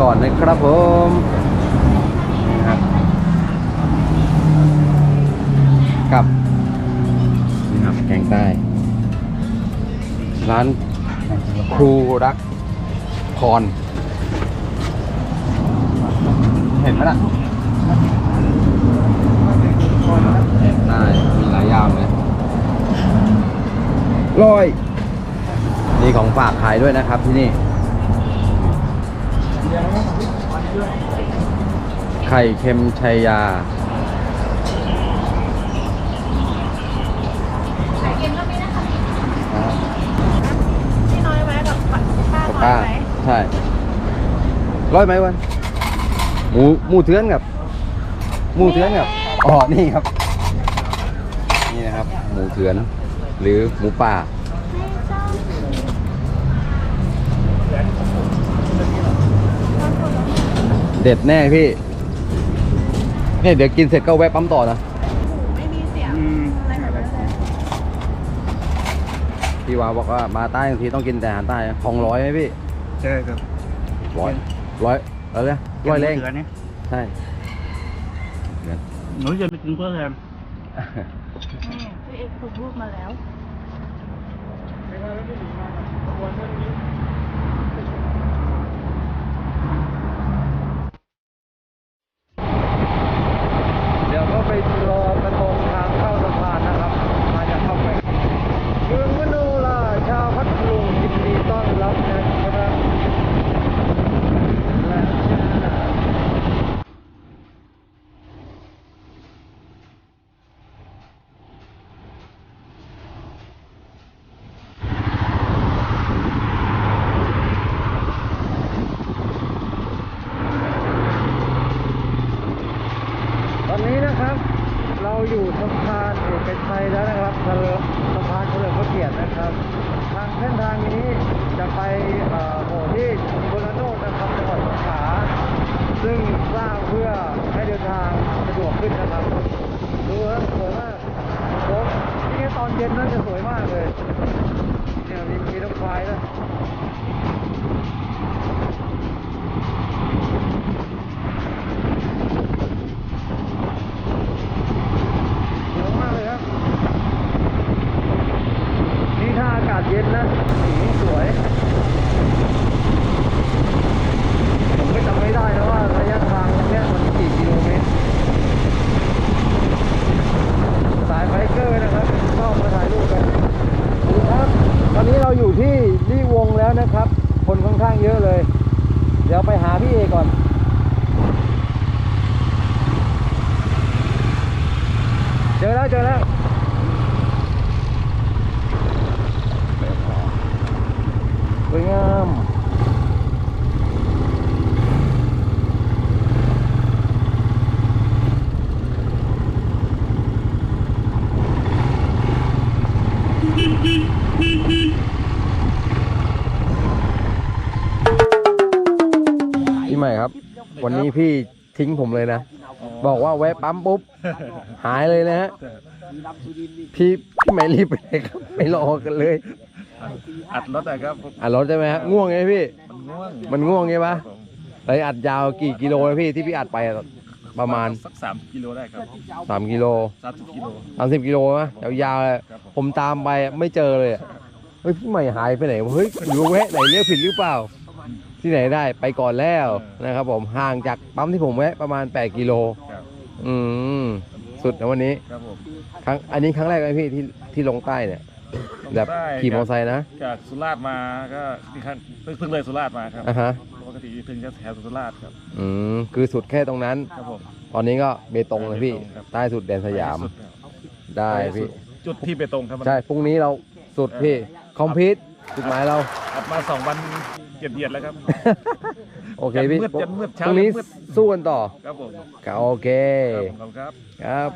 ก่อนนะครับผมนี่ครับกับนี่ครับแกงใต้ ร้านครูรักพร เห็นไหมล่ะแกงใต้มีหลายอย่างเลยร้อย มีของฝากขายด้วยนะครับที่นี่ ไข่เค็มชัยยา ไข่เค็มก็มีนะคะพี่น้อยไหมกับป้ากับน้ป้าอยไหมใช่ ร้อยไหมวัน หมูหมูเทือนกับ หมูเทือนกับ อ๋อ นี่ครับ นี่นะครับ หมูเทือน หรือหมูป่า เด็ดแน่พี่ เนี่ยเดี๋ยวกินเสร็จก็แวะปั๊มต่อนะ ไม่มีเสียงอะไรแบบนั้นเลยพี่วาบอกว่ามาใต้บางทีต้องกินแต่อาหารใต้ของร้อยไหมพี่ ใช่ครับร้อยร้อยอะไรนะร้อยแรงเดือนนี้ใช่หนูจะไปกินเพื่อแทนนี่พี่เอกถูกรูปมาแล้ว แล้วเจอแล้วสวยงามพี่ใหม่ครับ วันนี้พี่ทิ้งผมเลยนะ บอกว่าแวะปั๊มปุ๊บ หายเลยนะฮะพี่พี่ไม่รีบไปไหนครับ ไม่รอกันเลย อัดรถอะครับอะรถใช่ไหมฮะง่วงไงพี่ มันง่วงมันง่วงไงปะเลยอัดยาวกี่กิโลนะพี่ที่พี่อัดไปอะประมาณ สักสามกิโลได้ครับ3 กิโล สามสิบกิโล30 กิโลนะยาวๆเลยครับผมผมตามไปไม่เจอเลยอะเฮ้ยพี่ใหม่หายไปไหนวะเฮ้ยหรือว่าแวะไหนเรียกผิดหรือเปล่า ที่ไหนได้ไปก่อนแล้วนะครับผมห่างจากปั๊มที่ผมแวะประมาณ 8 กิโลครับ อืมสุดนะวันนี้ครับผมครั้งอันนี้ครั้งแรกเลยพี่ที่ที่ลงใต้เนี่ย แบบขี่มอเตอร์ไซค์นะจากสุราษฎร์มาก็นี่ครับเพิ่งเพิ่งเลยสุราษฎร์มาครับอะฮะปกติเพิ่งจะแถวสุราษฎร์ครับอืมคือสุดแค่ตรงนั้น ครับผม ตอนนี้ก็เบตงเลยพี่ เบตงครับ ใต้สุดแดนสยามสุดครับได้พี่จุดที่เบตงครับมัน ใช่พรุ่งนี้เราสุดพี่คอมพิวต์จุดหมายเราอัดมาสองวันเกียดๆแล้วครับ โอเคพี่ยันมืดยันมืดเช้าพรุ่งนี้ยันมืดสู้กันต่อครับผมก็โอเค ครับผมครับ ครับ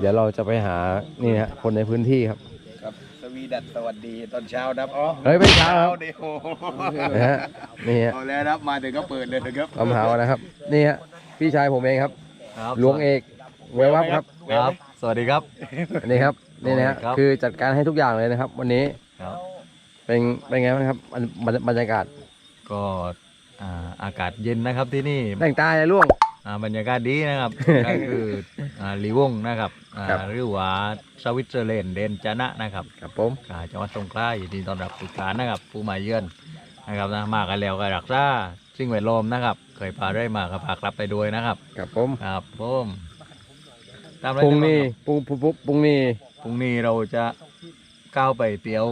เดี๋ยวเราจะไปหานี่ฮะคนในพื้นที่ครับ ครับสวีดัสสวัสดีตอนเช้านะครับอ๋อเฮ้ยไม่เช้าครับ เดี๋ยวนะฮะนี่ฮะเอาแล้วนะครับมาถึงก็เปิดเลยนะครับคำหานะครับ นี่ฮะพี่ชายผมเองครับหลวงเอกเววับครับ ครับ สวัสดีครับ นี่ครับ นี่นะฮะครับ คือจัดการให้ทุกอย่างเลยนะครับ วันนี้ครับ เป็นเป็นไงบ้างครับบรรบรรบรรยากาศก็ อ่าอากาศเย็นนะครับที่นี่แต่งตาเลยล่วง อ่าบรรยากาศดีนะครับก็คืออ่าลีวงนะครับอ่าครับ หรือว่าสวิตเซอร์แลนด์เดนจานะนะครับครับผม อ่าจังหวัดสงขลายินดีต้อนรับทุกท่านนะครับ ผู้มาเยือนนะครับนะมากันแล้วก็รักษาสิ่งแวดล้อมนะครับ เคยพาได้มาก็พากลับไปด้วยนะครับครับผมครับผมตามปรุงนี่ครับปรุงปรุงปรุงปรุงนี่พรุ่งนี้เราจะก้าวไปเตียว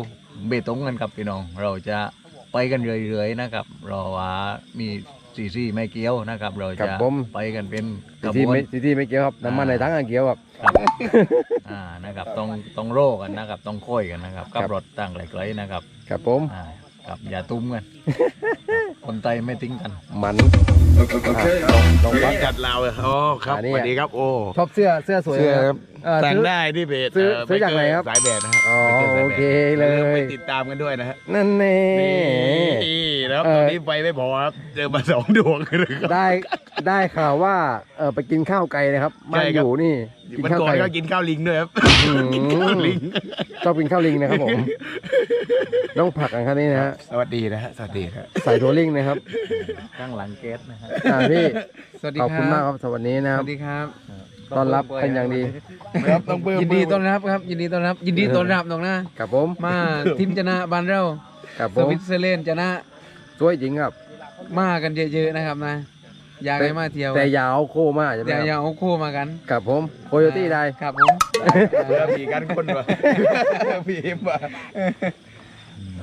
เบตงกันครับพี่น้อง เราจะ ไปกันเรื่อยๆนะครับรอว่ามีซีซีไม่เกี้ยวนะครับ เราจะไปกันเป็นขที่บวน ไม่ที่ไม่เกี่ยวครับน้ำมันในทั้งอันเกี่ยวครับ ครับ อ่า นะครับ ต้อง ต้องโรกันนะครับ ต้องค่อยกันนะครับกับครับรถต่างไกลๆนะครับ ครับผม อ่ากับอย่าตุ้มกัน คนไตไม่ทิ้งกัน มันโอเคลองฟังจัดเราเลยอ๋อครับอันนี้ สวัสดีครับ โอ้ ชอบเสื้อเสื้อสวยเสื้อไหมครับ เออแต่งซื้อ ได้ที่เพจซื้อเซื้อจากไหนครับสายแบดนะครับอ๋อไปจสายโอแบดเคเลอย่าลืมไปยติดตามกันด้วยนะฮะนั่นเน่ นี่แล้วเออตอนนี้ไฟไม่พอครับเจอมาสองดวงเลยครับ ได้ได้ข่าวว่าเออไปกินข้าวไก่นะครับใช่บ้านคอรับ ยู่นี่กินมันข้าวก่อนไก่ ก็กินข้าวลิงด้วยครับอืม กินข้าวลิงชอบกินข้าวลิงนะครับผมต้องผักกันครับนี่นะฮะสวัสดีนะฮะสวัสดีครับใส่ถั่วลิงนะครับข้างหลังเกตนะฮะอ่าพี่สวัสดีขอบคคุณรัมากบครับสวัสดีนะสครับวัสดีครับ ต้อนรับเป็นอย่างดีครับต้องเพิ่มยินดีต้อนรับครับ ยินดีต้อนรับ ยินดีต้อนรับน้องนะครับผมมาทีมชนะบ้านเราครับสผมวิตเซอร์แลนด์ชนะสวยจริงครับ มากันเยอะๆนะครับนะ อยากให้มาเที่ยวแต่อยาวโคมากใช่ไหมแต่คอย่ารับเอาคู่มากันครับผมโคโยตี้ได้ครับผมเรือผีกันคนวะผีว่ะ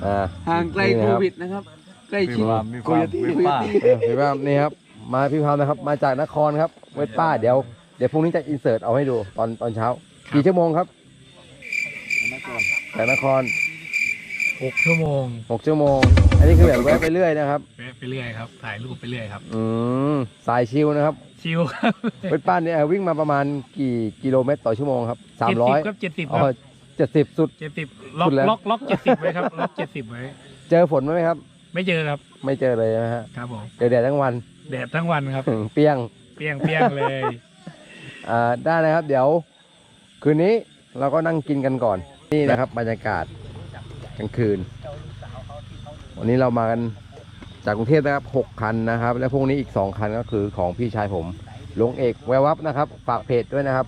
อ่า ห่างไกลนี่โคนะครับวิดนะครับ ใกล้มีชิดความมีความวิป้าเออพี่พามนี่ครับมาพี่พามนะครับมาจากนครครับเวทป้าเดี๋ยว เดี๋ยวพรุ่งนี้จะอินเสิร์ตเอาให้ดูตอนตอนเช้า กี่ชั่วโมงครับจากนครหกชั่วโมงหกชั่วโมง อันนี้คือแบบแวะไปเรื่อยนะครับแวะไปเรื่อยครับถ่ายรูปไปเรื่อยครับ อืมสายชิลนะครับ ชิวครับเวทป้าเนี่ยเอ่อวิ่งมาประมาณกี่กิโลเมตรต่อชั่วโมงครับสามร้อย70ครับเจ็ดสิบอ๋คอรับเจ็ดสิบสุดเจ็ดสิบล็อกสุดแล้วล็อกล็อกเจ็ดสิบไว้ครับล็อกเจ็ดสิบไว้ เจอฝนไหมครับ ไม่เจอครับ ไม่เจอเลยนะฮะครับผมเจอแดดทั้งวันแดดทั้งวันครับ เปรี้ยงเปรี้ยงเปรี้ยงเลย อ่าได้นะครับ เดี๋ยว คืนนี้เราก็นั่งกินกันก่อน นี่นะครับบรรยากาศกลางคืน วันนี้เรามากันจากกรุงเทพนะครับหกคันนะครับ และพวกนี้อีกสองคันก็คือของพี่ชายผมหลวงเอกแวววับนะครับ ฝากเพจด้วยนะครับ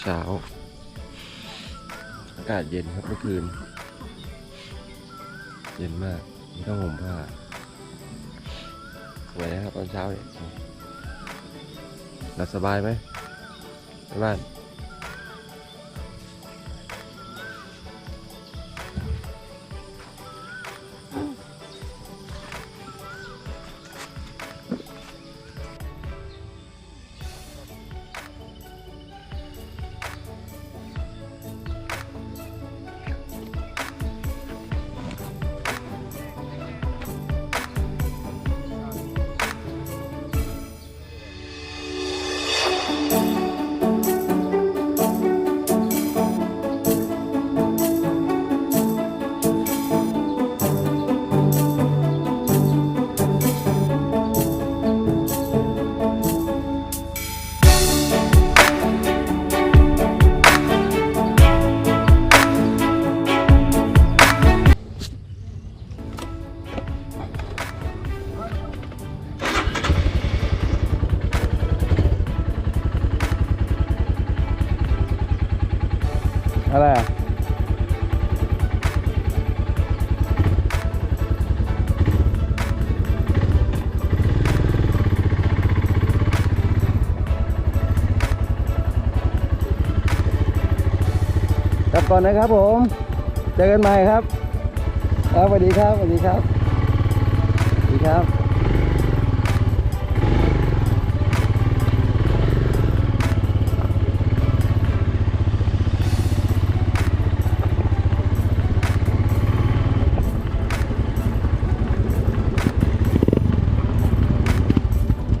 เช้า อากาศเย็นครับเมื่อคืน เย็นมากไม่ต้องห่มผ้าสวยนะครับตอนเช้าเนี่ยหลับสบายไหมในบ้าน ก่อนนะครับผม เจอกันใหม่ครับ ครับสวัสดีครับสวัสดีครับสวัสดีครับ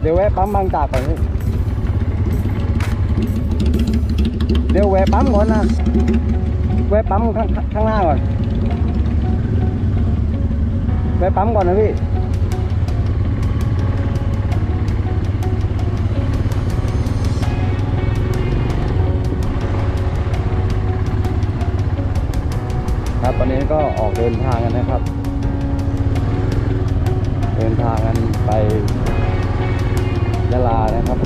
เดี๋ยวแวะปั๊มบางจากก่อนเดี๋ยวแวะปั๊มก่อนนะ แวะปั๊มข้างข้างหน้าก่อนแวะปั๊มก่อนนะพี่ครับตอนนี้ก็ออกเดินทางกันนะครับ เดินทางกันไปยะลานะครับ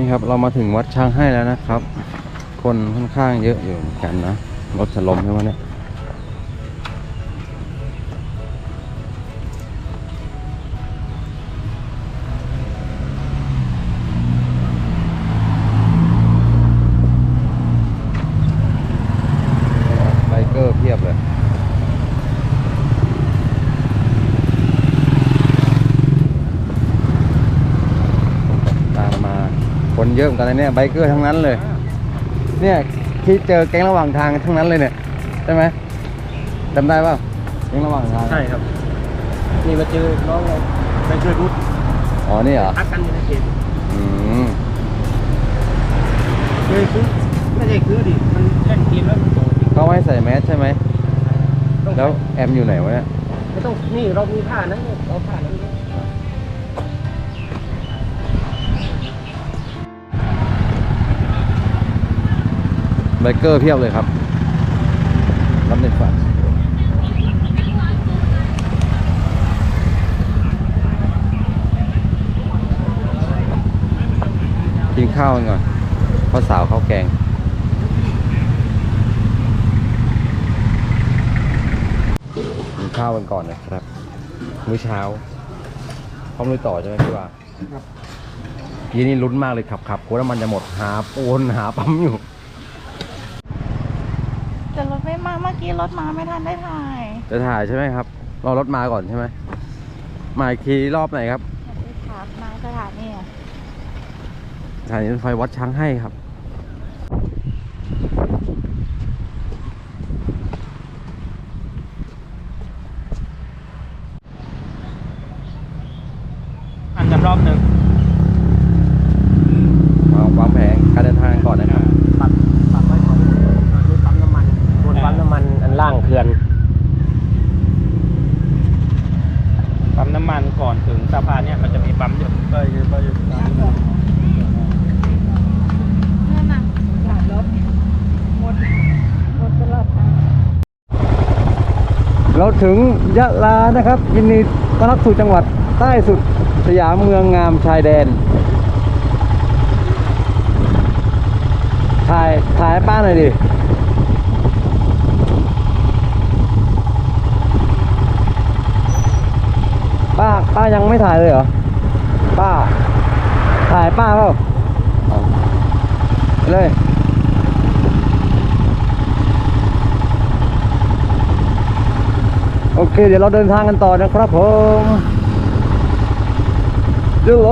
นี่ครับเรามาถึงวัดช้างให้แล้วนะครับ คนค่อนข้างเยอะอยู่เหมือนกันนะรถจะล้มใช่ไหมเนี่ยไบเกอร์เพียบเลย ตามมาคน เยอะเหมือนกันนะเนี่ยไบเกอร์ทั้งนั้นเลย เนี่ยที่เจอแก๊งระหว่างทางทั้งนั้นเลยเนี่ยใช่ไหมจำได้เปล่าแก๊งระหว่างทางใช่ครับนี่มาเจอน้องเลยไปช่วยพูดอ๋อนี่เหรอทักกันอยู่ในเพจอืมเคยซื้อไม่ใช่ซื้อดิมันเล่นเกมแล้วมันโดดเขาให้ใส่แมสใช่ไหมต้องแล้วแอมอยู่ไหนวะเนี่ยไม่ต้องนี่เรามีผ้านั้นเราผ้านั้น ไบเกอร์เพียบเลยครับรับเน็ตฝันกินข้าวกันก่อนข้าวสาวข้าวแกงข้าวกันก่อนนะครับมื้อเช้าพร้อมลุยต่อใช่ไหมพี่ว่าครับยี่นี่ลุ้นมากเลยขับขับกลัวน้ำมันจะหมดหาปูนหาปั๊มอยู่ แต่รถไม่มาเมื่อ กี้รถมาไม่ทันได้ถ่ายจะถ่ายใช่ไหมครับ รอรถมาก่อนใช่ไหม มาอีกทีรอบไหนครับ สวัสดีครับมาสถานีอะสถานีรถไฟวัดช้างให้ครับ อันกันรอบหนึ่ง วางวางแผนการเดินทางก่อนนะครับ ปัดปัดไว้ก่อนคือปั๊มน้ำมันบนปั๊มน้ำมันอันล่างเขื่อน ปั๊มน้ำมันก่อนถึงสะพานเนี่ยมันจะมีปั๊มอยู่ไปไป นั่นน่ะหลายรถหมดหมดตลอดทาง เราถึงยะลานะครับ ยินดีต้อนรับสู่จังหวัดใต้สุดสยามเมืองงามชายแดน ถ่ายถ่ายให้ป้าหน่อยดิป้าป้ายังไม่ถ่ายเลยเหรอ ป้า ถ่ายป้าเปล่าเลย โอเค เดี๋ยวเราเดินทางกันต่อนะครับผมดูโอ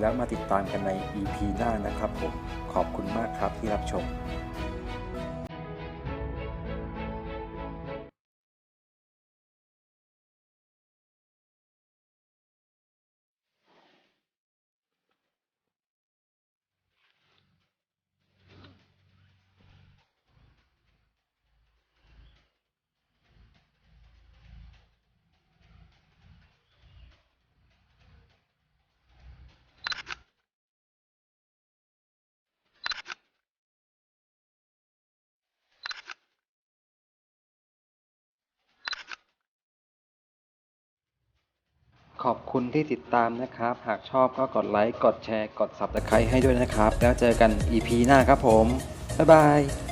แล้วมาติดตามกันใน EP หน้านะครับผม ขอบคุณมากครับที่รับชม ขอบคุณที่ติดตามนะครับ หากชอบก็กดไลค์ กดแชร์ กด Subscribe ให้ด้วยนะครับ แล้วเจอกัน EP หน้าครับผม บ๊ายบาย